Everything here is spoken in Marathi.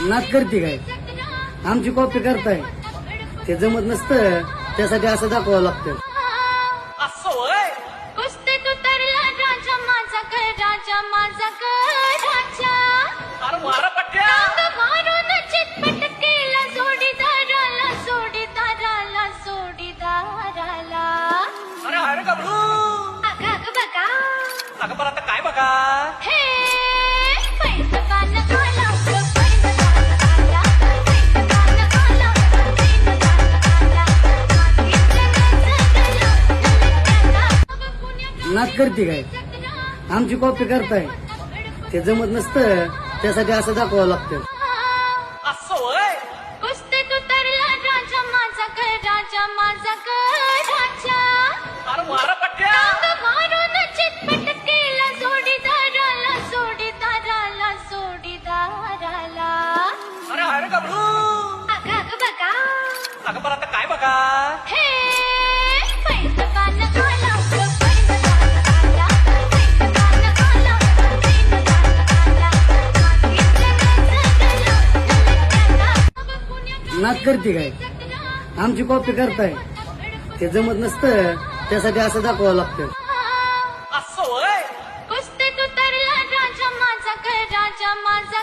नाच करते काय? आमची कॉपी करताय. ते जमत नसतं त्यासाठी असं दाखवावं लागतं. नाच करते काय? आमची कॉपी करताय. ते जमत नसतं त्यासाठी असं दाखवावं लागतं. अगं बरं आता काय बघा? नाक करते काय? आमची कॉपी करताय. ते जमत नसतं त्यासाठी असं दाखवावं लागतं. राजा माझा राजा माझा